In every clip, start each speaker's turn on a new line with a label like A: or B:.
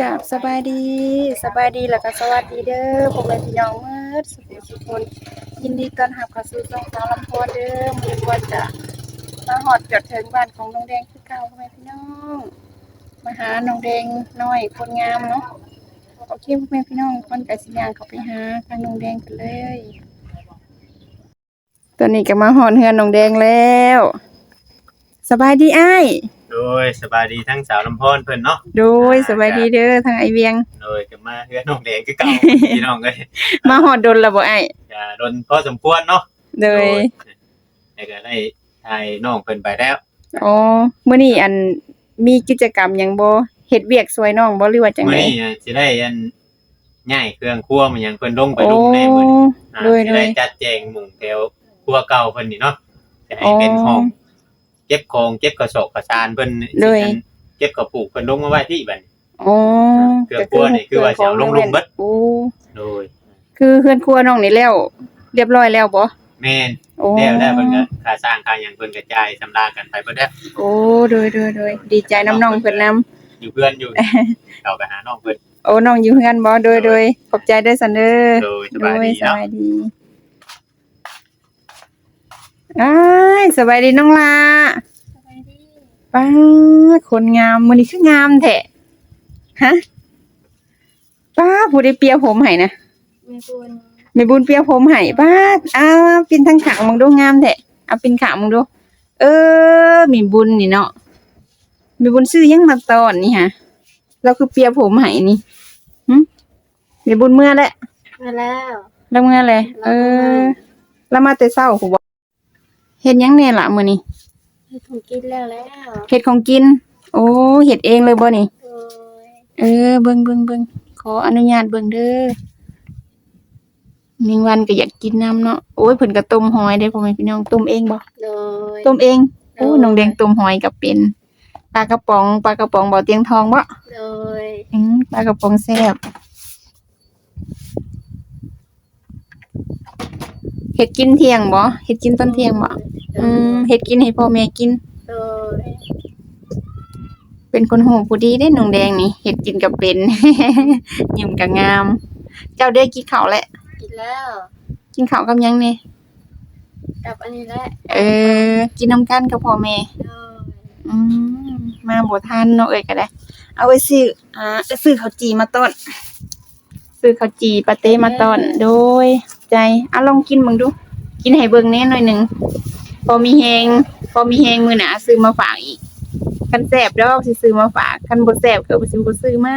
A: กับสบายดีสบายดีแล้วก็สวัสดีเด้อพ่อแม่พี่น้องเมื่อสุขสุขคนยินดีต้อนรับเข้าสู่ช่องสาวลำพอเด้อมือว่าจะมาฮอดจดถึงบ้านของน้องแดงคือเก่าพ่อแม่พี่น้องมาหาน้องแดงน้อยคนงามเนาะโอเคพ่อแม่พี่น้องคนก็สิยางเขาไปหาทางน้องแดงกันเลยตอนนี้ก็มาฮอดเฮือนน้องแดงแล้ว สบายดีไอ้
B: โดยสบายดีทั้งสาวลำพอนเพิ่นเนาะ
A: โดยสบายดีเด้อทางไอเวียง
B: โดยก็มาเฮือนน้องแดงคือเก่าพี่น้องเอ้ย
A: มาฮอดดนแล้วบ่อ้าย
B: อย่าโดนพอสมควรเนาะ
A: โดย
B: แล้วก็ได้ทายน้องเพิ่นไปแล้ว
A: อ๋อมื้อนี้อันมีกิจกรรมหยังบ่เฮ็ดเวียกสวยน้องบ่หรือว่าจัง
B: มื้อ
A: ได๋
B: นี้อะสิได้อันย้ายเครื่องครัวมันหยังเพิ่นลงไป
A: โอ้
B: ลุมในมื้อนี้อ่า
A: โดย
B: สิได้
A: โดย
B: จัดแจงหมุงแถวครัวเก่าเพิ่นนี่เนาะจะให้
A: อ๋อ
B: เป็นห้อง เก็บของเก็บกระสอบกระสานเพิ่น
A: โดย
B: สิอันเก็บกระปุกเพิ่นลงมาไว้ที่บัดนี้
A: อ๋อ
B: เครื่องครัวนี่คือว่าสิเอาลงลุมเบิด
A: โอ้
B: โดย
A: คือเฮือนครัวน้องนี่แล้ว เรียบร้อยแล้วบ่
B: แม่น
A: โอ้
B: แล้วแล้วเพิ่นก็ค่าสร้างค่าหยังเพิ่นกระจายสำราญกันไปเบิดแล้ว
A: โอ้โดยโดยโดยดีใจน้ำน้องเพิ่นนํ
B: อยู่เพื่อนอยู่เข้าไปหาน้องเพิ่น
A: โอ้น้องอยู่เฮือนบ่โดยโดยขอบใจเด้อซันเด้อ
B: โดยสบายดี
A: ส
B: เนาะ
A: บายดี อ้ายสบายดีน้องลาป้าคนงามมื้อนี้คืองามแท้ฮะป้าผู้ได้เปียผมให้นะ
C: ไม่ควร
A: แม่บุญเปียผมให้ป้าอ้าวปินทั้งขางมึงดูงามแท้เอาปินขางมึงดูเออ มีบุญนี่เนาะมีบุญซื้อยังมาตอนนี่ฮะเราคือเปียผมให้นี่หึมีบุญเมื่อแหละ
C: มาแล้ว
A: แล้วเมื่อเลยเออแล้วมาแต่เช้าหูบอก เฮ็ดหยังแน่ล่ะมื้อนี้
C: ให้ถูกกินแล้วแล้ว
A: เฮ็ดของกิน โอ้เฮ็ดเองเลยบ่นี่
C: โอ้ย
A: เออเบิ่งเบิ่งเบิ่งขออนุญาตเบิ่งเด้อมีวันก็อยากกินน้ำเนาะโอ้ยเพิ่นก็ต้มหอยเด้พ่อแม่พี่น้องต้มเองบ่
C: โดย
A: ต้มเองโอ้น้องแดงต้มหอยก็เป็นปลากระป๋องปลากระป๋องบ่เตียงทองบ่
C: โดย
A: อืมปลากระป๋องแซ่บ เฮ็ดกินเที่ยงบ่เฮ็ดกินตอนเที่ยงบ่อืมเฮ็ดกินให้พ่อแม่กิน
C: โดย
A: เป็นคนหูผู้ดีได้น้องแดงนี่เฮ็ดกินก็เป็น ยิ้มก็งาม เจ้าได้กินข้าวแล้ว
C: กินแล้ว
A: กินข้าวกับหยังนี่
C: กับอันนี้แหละ
A: เออ กินน้ำกันกับพ่อแม่
C: โดย
A: อืมมาบ่ทันเนาะเอ้ยก็ได้ เอาไว้ซื้ออ่าซื้อข้าวจีมาต้อนซื้อข้าวจีปาเต้มาต้อนโดย ใจเอาลองกินเบิ่งดู กินให้เบิ่งแน่หน่อยหนึ่งพอมีแฮงพอมีแฮงมือหนาซื้อมาฝากอีกคันแซ่บดอกสิซื้อมาฝากคันบ่แซ่บก็บ่สิบ่ซื้อมา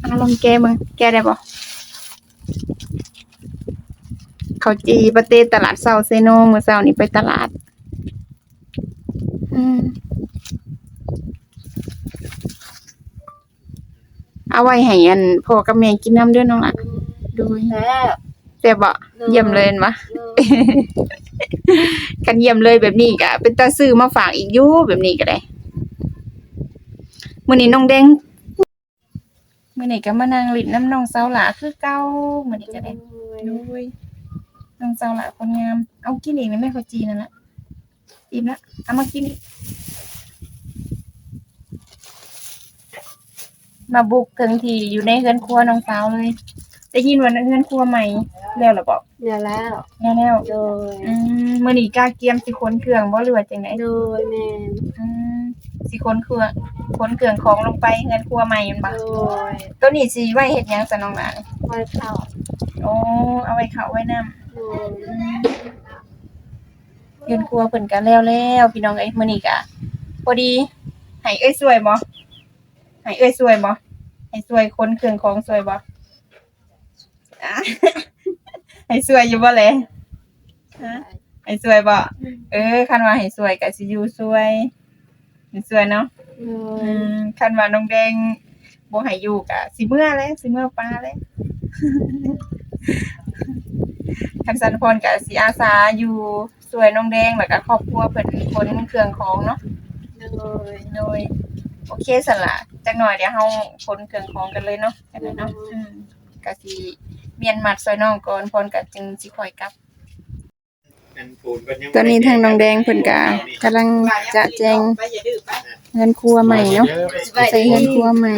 A: เอาลองแกะเบิ่งแกได้บ่ข้าจีปาเต้ตลาดเช้าเซโนมื้อเช้านี้ไปตลาด อืมเอาไว้ให้อันพ่อกับแม่กินน้ำด้วยน้องล่ะ ดู
C: แล้ว
A: แต่บบ่เยี่ยมเลยเห็นปะ
C: โดย
A: กันเยี่ยมเลยแบบนี้ก็เป็นตาซื้อมาฝากอีกอยู่แบบนี้ก็ได้มื้อนี้น้องแดงมื้อนี้ก็มานั่งเลินน้ำน้องสาวหลาคือเก่ามื้อนี้ก็ได้ดูยน้องสาวหลาคนงาม เอากินอีกนะแม่เขาจีนั่นละอิ่มละเอามากินอีกมาบุกถึงที่อยู่ในเฮือนครัวน้องสาวเลย ได้ยินว่าเฮือนครัวใหม่แล้วเหรอบอก
C: เดี๋ยวแล้ว
A: แล้วแล้ว
C: โดย
A: อืมมื้อนี้กล้าเกียมสิคนเครื่องบ่หรือว่าจังได
C: โดยแม่น
A: อืมสิคนเครื่องคนเครื่องของลงไปเฮือนครัวใหม่แม่นบ่
C: โดย
A: ตัวนี้สิไว้เฮ็ดหยังซะน้องหลาน
C: คอยเข้า
A: โอ้เอาไว้เข้าไว้น้ำ
C: โดย
A: เฮือนครัวเพิ่นก็แล้วแล้วพี่น้องเอ้ยมื้อนี้ก็พอดีให้เอ้ยสวยบ่ให้เอ้ยสวยบ่ให้สวยคนเครื่องของสวยบ่ อะให้สวยอยู่บ่แลฮะให้สวยบ่เออคันว่าให้สวยก็สิอยู่สวยให้สวยเนาะ
C: โด
A: อื
C: ย
A: มคันว่าน้องแดงบ่ให้อยู่ก็สิเมื่อเลยสิเมื่อปลาเลยคันสันพรก็สิอาสาอยู่สวยน้องแดงแล้วก็ครอบครัวเพิ่นคนเครื่องของเนาะ
C: โดย
A: โดยโอเคสั่นล่ะจักหน่อยเดี๋ยวเฮาคนเครื่องของกันเลยเนาะจังได๋เนาะอืมก็สิ เมียนมัดซอยน้องก่อนพรก็จึงสิค่อยกลับ
B: นั่นปูนเพิ่นยัง
A: ตอนนี้ทางน้องแดงเพิ่นก็กำลังจะแจงเงินครัวใหม่เนาะใส่เงินครัวใหม่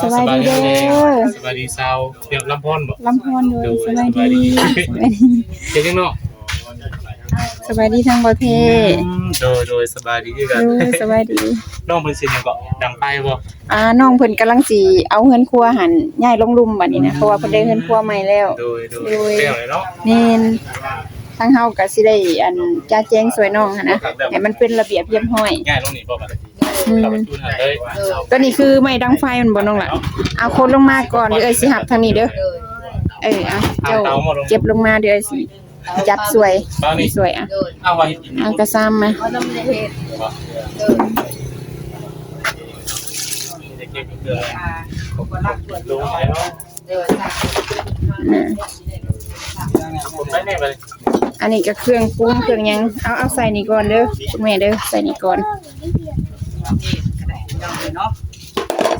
A: สบายดีเด้อ
D: สบายดีสาวเรียบลำพอนบ่
A: ลำพอนเลยสบายดีสบายดี
D: เฮ็ดจังเนาะ
A: สบายดีทางประเทศ
D: โดยโดยสบายดีคือกัน
A: เออสบายดี
D: น้องเพิ่นสิหยังก็ดังไปบ่
A: อ่าน้องเพิ่นกำลังสิเอาเงินครัวหันย้ายลงลุมบัดนี้นะเพราะว่าเพิ่นได้เงินครัวใหม่แล้ว
D: โดยโดย
A: โดย
D: เรื่องเลยเนาะ
A: แม่นทางเฮาก็สิได้อันจ้าแจ้งสวยน้องหันนะให้มันเป็นระเบียบเรียบร้อย
D: ง่ายลงนี่บ่บัด
A: อื
D: เข้าไป
A: ม
D: จูนหาเลย
A: ตัวนี้คือไม้ดังไฟมันบ่น้องล่ะเอาคนลงมาก่อนเดี๋ยวเอ้ยสิหับทางนี้เด้อเอออะเจ้าเก็บลงมาเดี๋ยวเอ้ยสิ จับสวยสวยอะ
D: เอาไว้เฮ็ดกิน
A: เอากระซ้ำมา
C: เขาต้องได้เฮ็ด
D: บ่เด็กๆเกิดลงไปเนาะ
A: อ่า
D: ผมไปแน่ไปเลย
A: อันนี้ก็เครื่องปรุงเครื่องหยังเอาเอาใส่นี่ก่อนเด้อคุณแม่เด้อใส่นี่ก่อน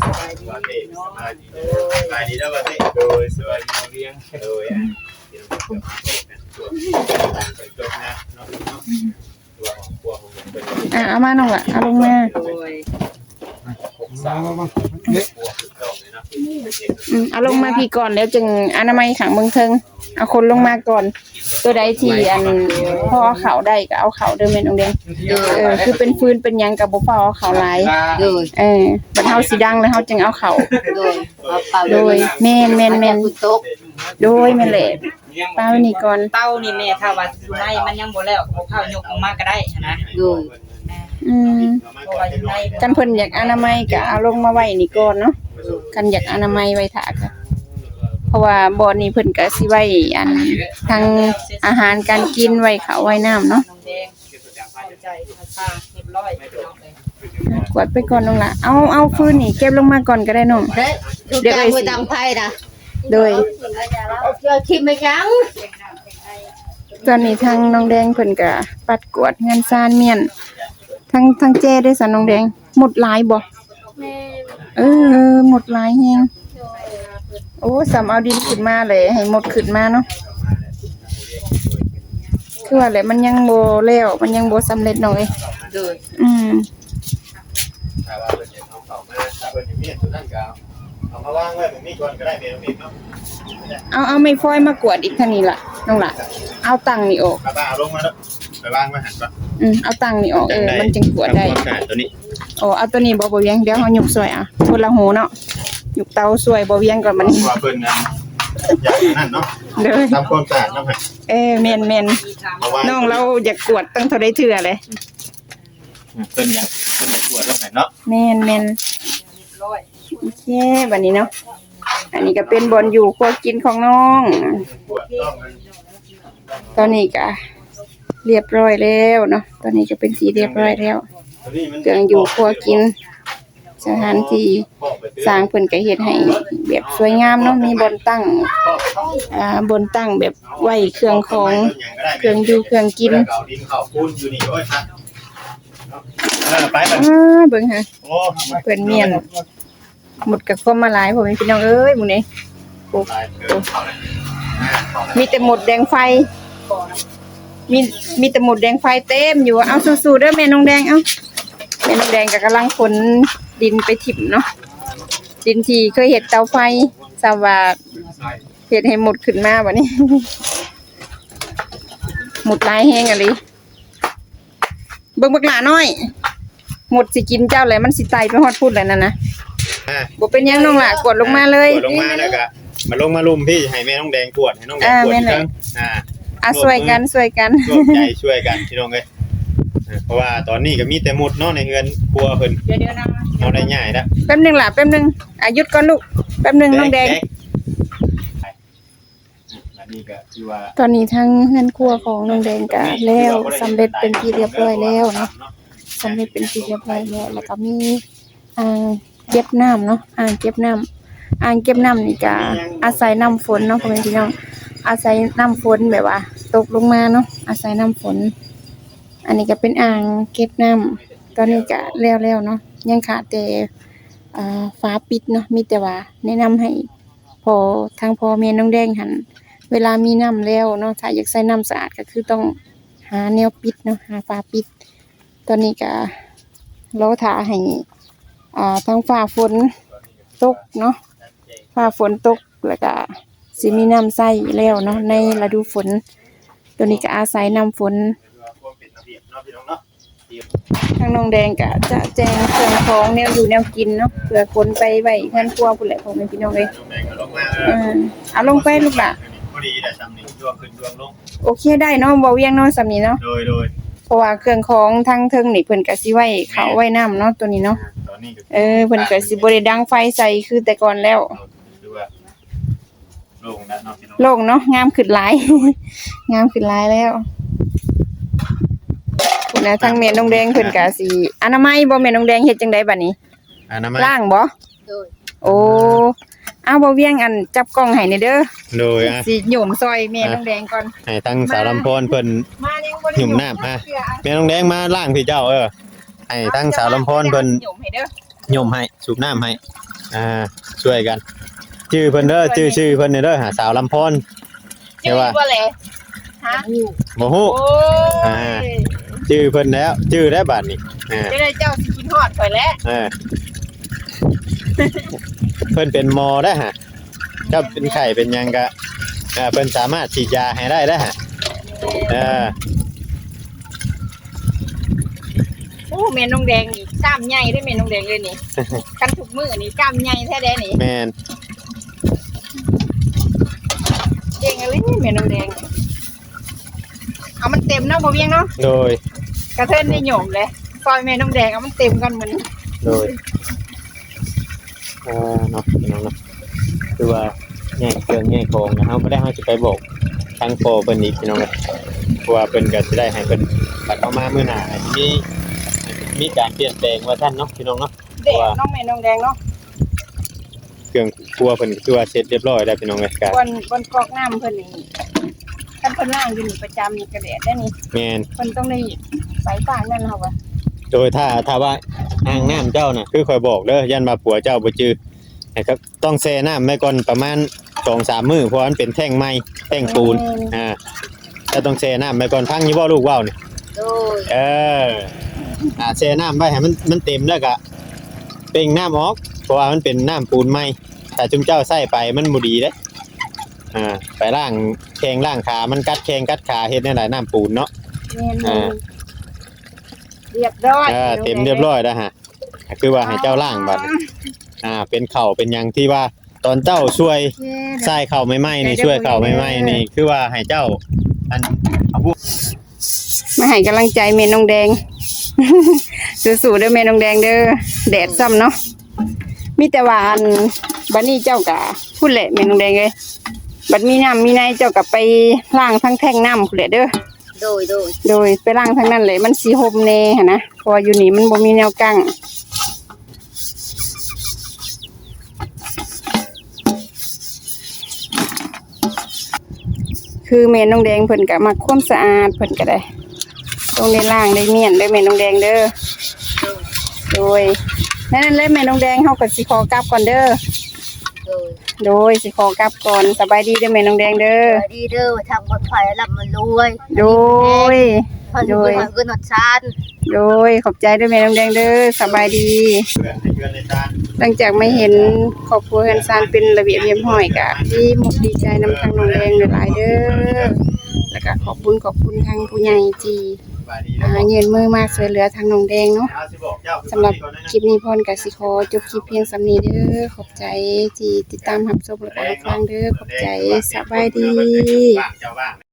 B: สบายดีสบายดีแล้วบัดนี้
D: โดยสบายดีเรียง
B: โดยอะเดี๋ยวผมจะ ไปจบนะเนาะตัวของครัวของผมเป็น
A: อะเอามาน้องละเอาลงมา
B: ผมสาวครัวคือเก่าเลยเนาะ
A: อืมเอาลงมาพี่ก่อนแล้วจึงอนามัยขังเบิ่งเทิงเอาคนลงมาก่อน ตัวใดที่อันพอเอาเขาได้ก็เอาเขาเด้อแม่นองแดงเออคือเป็นฟืนเป็นหยังก็บ่พอเอาเขาหลาย
C: โดย
A: เออบัดเฮาสิดังแล้วเฮาจึงเอาเขา
C: โดยเอาเป่า
A: โดยแม่นแม่นแม่น
C: คุณตก
A: โดยแม่นแหละ ป้าไว้นี่ก่อน
E: เต้านี่แม่ถ้าว่าอยู่ในมันยังบ่แล้วก็บ่เข้ายกออกมาก็ได้หั้นนะ
C: โดย
A: อืม
E: เพราะว่าอยู่ใน
A: กันเพิ่นอยากอนามัยก็เอาลงมาไว้นี่ก่อนเนาะกันอยากอนามัยไว้ถาก็เพราะว่าบ่อนี้เพิ่นก็สิไว้อันทางอาหารการกินไว้ข้าวไว้น้ำเนาะ
E: น้องแดงเข้าใจภาษาเรียบร้อยพี่น้องเลย
A: กวาดไปก่อนน้องละเอาเอาฟืนนี่เก็บลงมาก่อนก็ได้น้อง
C: เฮ้ยทุกอย่างไปตามไพ่นะ
A: โดย
C: เอาเจอคิดไม่จัง
A: ตอนนี้ทางน้องแดงเพิ่นก็ปัดกวาดงานซานเมียนทั้งทั้งเจ้ด้วยสันน้องแดง หมดหลายบ่
C: แม่
A: เออหมดหลายแฮงโอ้สำเอาดินขึ้นมาเลย ให้หมดขึ้นมาเนาะคือว่าแหละมันยังบ่แล้วมันยังบ่สำเร็จน้องเอ้ย
C: โดย
A: อืม
B: ถ้าว่า เพิ่นจะเอาเข้ามาถ้าเพิ่นจะมีตัวนั้นก็เอามาวางไว้ตรงนี้ก่อนก็ได้เดี๋ยวนี้เนาะ
A: เอาเอาไม้ฟอยมากวาดอีกทางนี้ล่ะน้องล่ะเอาตังค์นี่ออก
B: กระบะเอาลงมาแล้วไปวางไว้หันก่อน
A: อืมเอาตังค์นี่ออกเออมันจึงกวดได้
B: ทำความสะอาดตัวนี้
A: โอ้เอาตัวนี้บ่บ่เวียงเดี๋ยวเฮาหยุกสวยอะคนละหูเนาะหยุกเตาสวยบ่เวียงก่อนมัน
B: ว่าเพิ่นนั้นอยากนั่นเนาะ
A: เด้อ
B: ทำความสะอาดเนาะฮะ
A: เอ้แม่นแม่น
B: เพราะว่า
A: น้องเราอยากกวดตั้งเท่าใดเทื่อเลย
B: เพิ่นอยากเพิ่นอยากตรวจเรื่องไหนเนาะ
A: แม่นแม่น
E: ร้อย
A: โอเคบัดนี้เนาะอันนี้ก็เป็นบอนอยู่ครัวกินของน้อง
B: ตรวจต้องมัน
A: ตอนนี้ก็เรียบร้อยแล้วเนาะตอนนี้ก็เป็นสีเรียบร้อยแล้ว
B: ตัวนี้มัน
A: เครื่องอยู่ครัวกิน สถานที่
B: บอกไปเตือน
A: สร้างเพิ่นก็เฮ็ดให้แบบสวยงามเนาะมีบอนตั้งอ่าบนตั้งแบบไว้เครื่องของเครื่องอยู่เครื่องกิน
B: เก่าดินเข่าปูนอยู่นี่โอ้ยครับเออไปแบบ
A: อ่าเบิ่งฮะ
B: โอ้
A: เพิ่นเมียน หมดกับความมาหลายผมพี่น้องเอ้ยมื้นี้
B: ตายเออเข้าเลยอ่าเข้าเลย
A: มีแต่หมดแดงไฟ มีมีแต่หมดแดงไฟเต็มอยู่เอาสู้ๆเด้อแม่น้องแดงเอ้าแม่น้องแดงก็กำลังขนดินไปถิ่มเนาะดินที่เคยเห็ดเตาไฟสาวาเห็ดให้หมดขึ้นมาบัดนี้หมดลายแห้งอะลิเบิ่งบักหลาน้อย หมดสิกินเจ้าเลยมันสิไตไปฮอดพูดเลยนั่นนะ
B: อ่า
A: บ่เป็นหยังน้องหล่ะกดลงมาเลย
B: กดลงมาแล้วก็มาลงมาลุมพี่ให้แม่น้องแดงตรวจให้น้องแดง
A: อ่า
B: ตรวจ
A: แม่น
B: อีก
A: เลย
B: ครั้งอ่า
A: อะช่วยกันช่วยกัน
B: ร่วมใจช่วยกันพี่น้องเอ้ยเออเพราะว่าตอนนี้ก็มีแต่หมดเนาะในเฮือนครัวเพิ่น
E: เดี๋ยวเดี๋ยวนะ
B: เอาได้ง่ายแล้ว
A: แป๊บหนึงล่ะแป๊บหนึงอายุดก่อนลูกแป๊บหนึงน้องแดง
B: อันนี้ก็คือว่า
A: ตอนนี้ทั้งเงินครัวของน้องแดงก็แล้วสำเร็จเป็นที่เรียบร้อยแล้วเนาะ สำเร็จเป็นที่เรียบร้อยแล้วแล้วก็มีอ่าง เก็บน้ำเนาะอ่างเก็บน้ำอ่างเก็บน้ำนี่ก็อาศัยน้ำฝนเนาะพ่อแม่พี่น้องอาศัยน้ำฝนแบบว่า ตกลงมาเนาะอาศัยน้ำฝน อันนี้ก็เป็นอ่างเก็บน้ำตอนนี้ก็แล้วแล้วเนาะยังขาดแต่อ่าฝาปิดเนาะมีแต่ว่า แนะนำให้พอทางพ่อแม่น้องแดงหันเวลามีน้ำแล้วเนาะถ้าอยากใส่น้ำสะอาดก็คือต้องหาแนวปิดเนาะหาฝาปิด ตอนนี้ก็รอท่าให้ อ่าทั้งฟ้าฝนตกเนาะฟ้าฝนตกแล้วก็สิมีน้ำใส่แล้วเนาะในฤดูฝน ตัวนี้ก็อาศัยน้ำฝน
B: ความเป็นระเบียบเนาะพี่น้องนาะ
A: ทางน้องแดงก็จะแจงเครื่องของแนวอยู่แนวกินเนาะเพื่อคนไปไว้เงินครัวพุ่นแหละของพี่น้องเลย
B: ลงแรงก็ลงมา
A: เอาลงไปลูกหล่ะโอเคได้เนาะบ่เวียงเนาะสำนี้เนาะ
B: โดยโดย
A: เพราะว่าเครื่องของทั้งเทิงนี่เพิ่นก็สิไว้เขาไว้น้ำเนาะตัวนี้เนาะ
B: นนี้ก็
A: เออเพิ่นก็สิบ่ได้ดังไฟใส่คือแต่ก่อนแล้ว
B: ดูว่าโล่งแล้วเนาะพี่น้อง
A: โล่งเนาะงามขึ้นหลาย งามขึ้นหลายแล้วคุณนะทางแม่นองแดงเพิ่นก็สิอนามัยบ่แม่นองแดงเฮ็ดจังไดบัดนี้
B: อนามัย
A: ล้างบ่
C: โดย
A: โอ้เอาบ่เวียงอันจับกล้องให้นี่เด้อ
B: โดยอะ
A: สิโยมซอยแม่น้องแดงก่อน
B: ให้ทั้งสาวลำพรเพิ่น
A: มายังบ่ได้
B: หยุ่มน้ำอะแม่น้องแดงมาล่างพี่เจ้าเออ ให้ทั้งสาวลำพรเพิ่น
A: โยมให้เด้อ
B: โยมให้สูบน้ำให้อ่าช่วยกันชื่อเพิ่นเด้อชื่อชื่อเพิ่นเด้อหาสาวลำพรเดี๋ยวว่า
A: บ่แลฮะ
B: บ่ฮู้
A: โอ้
B: อ่า
A: ย
B: ชื่อเพิ่นแล้วชื่อได้บัดนี้อ่า
A: จะได้เจ้าสิกินฮอดข่อยแล้ว
B: เออเพิ่นเป็นหมอได้อฮะเจ้าเป็นไข้เป็นหยังก็อ่าเพิ่นสามารถฉีดยาให้ได้ได้อฮะเออ
A: โอ้ แม่น้องแดงนี่กล้ามใหญ่เด้อแม่น้องแดงเลยนี่ กันทุกมื้อนี่กล้ามใหญ่แท้แด้นี่
B: แม่น
A: เก่งอะไรแม่น้องแดง เอามันเต็มเนาะบ่เวียงเนาะ
B: โดย
A: กระเทินได้โยมเลยซอยแม่น้องแดงเอามันเต็มกันมื้อนี้
B: โดยอ่าเนาะพี่น้องเนาะคือว่าแย่งเครื่องแย่งของนะเฮาบ่ได้เฮาสิไปบอกทางโปรเพิ่นอีกพี่น้องเอ้ยเพราะว่าเพิ่นก็สิได้ให้เพิ่นบัดเอามามื้อหน้าให้มี มีการเปลี่ยนแปลงว่าท่านเนาะพี่น้องเนาะ
A: เด็กน้องแม่น้องแดงเนาะ
B: เครื่องครัวเพิ่นก็คือว่าเสร็จเรียบร้อยแล้วพี่น้องเอ้ยก็
A: บนบนกอกน้ำเพิ่นนี่ท่านเพิ่นล่างอยู่นี่ประจำนี่กระเดดได้นี่
B: แม่น
A: เพิ่นต้องได้สายป่านนั่นเฮาว่า
B: โดยถ้าถ้าว่าอ่างน้ำเจ้าน่ะคือข่อยบอกเด้อยันมาผัวเจ้าบ่จือนะครับต้องแช่น้ำไว้ก่อนประมาณ2-3มื้อเพราะมันเป็นแท่งไม้แท่งปูนอ่าถ้าต้องแช่น้ำไว้ก่อนพังอยู่บ่ลูกว่าวนี่
C: โดย
B: เออ อ่าแช่น้ำไว้ให้มันมันเต็มแล้วก็เป่งน้ำออก เพราะว่ามันเป็นน้ำปูนไม้ถ้าจุมเจ้าใส่ไปมันบ่ดีเด้อ่าไปล้างแข้งล้างขามันกัดแข้งกัดขาเฮ็ดได้หลายน้ำปูนเนาะ
A: แม่น
B: อ่า
A: เรียบร้อย
B: เออเต็มเรียบร้อยแล้วฮะคือว่าให้เจ้าล้างบัดนี้อ่า เป็นเข่าเป็นหยังที่ว่าตอนเจ้าช่วย
A: โอเค
B: ใส่เข่าไม่ไหม้นี่ช่วยเข่าไม่ไหม้นี่ คือว่าให้เจ้าอันเอาบุ
A: มาให้กำลังใจแม่น้องแดง สู้ๆเด้อแม่น้องแดงเด้อแดดซ้ำเนาะมีแต่ว่าอันบัดนี้เจ้าก็พูดแหละแม่น้องแดงเอ้ยบัดมีน้ำมีในเจ้าก็ไปล้างทั้งแท่งน้ำพู้นแหละเด้อ
C: โดยโดย
A: โดยไปล้างทั้งนั้นเลยมันสีหมแน่หั้นนะเพราะว่าอยู่นี่มันบ่มีแนวกั้งคือแม่น้องแดงเพิ่นก็มักความสะอาดเพิ่นก็ได้ ต้องได้ล้างได้เมียนเด้อแม่น้องแดงเด้อโดยนั่นแหละแม่น้องแดงเฮาก็สิขอกลับก่อนเด้อ
C: โดย
A: โดยสิขอกลับก่อนสบายดีเด้อแม่น้องแดงเด้อ
C: สวัสดีเด้อทางบนไฟรับมันรวย
A: โดย
C: พอดูหอยก็นดชาน
A: โดยขอบใจเด้อแม่น้องแดงเด้อสบายดี
B: เพื่อนให้เพื่อนในจาน
A: หลังจากไม่เห็นครอบครัวเฮือนซานเป็นระเบียบเรียบร้อยกะที่มุกดีใจนำทางน้องแดงหลายๆเด้อแล้วก็ขอบคุณขอบคุณทางผู้ใหญ่ที่
B: บายดี
A: อ่า
B: นะ
A: เงินมือมาช่วยเหลือทางน้องแดงเนาะ
B: เอาสิบอกเจ้า
A: สำหรับคลิปนี้พรกสิขอจบคลิปเพียงสำนี้เด้อขอบใจที่ติดตามรับชมและก็รับฟังเด้อขอบใจสบายดี
B: บ้างเจ้าบ้าง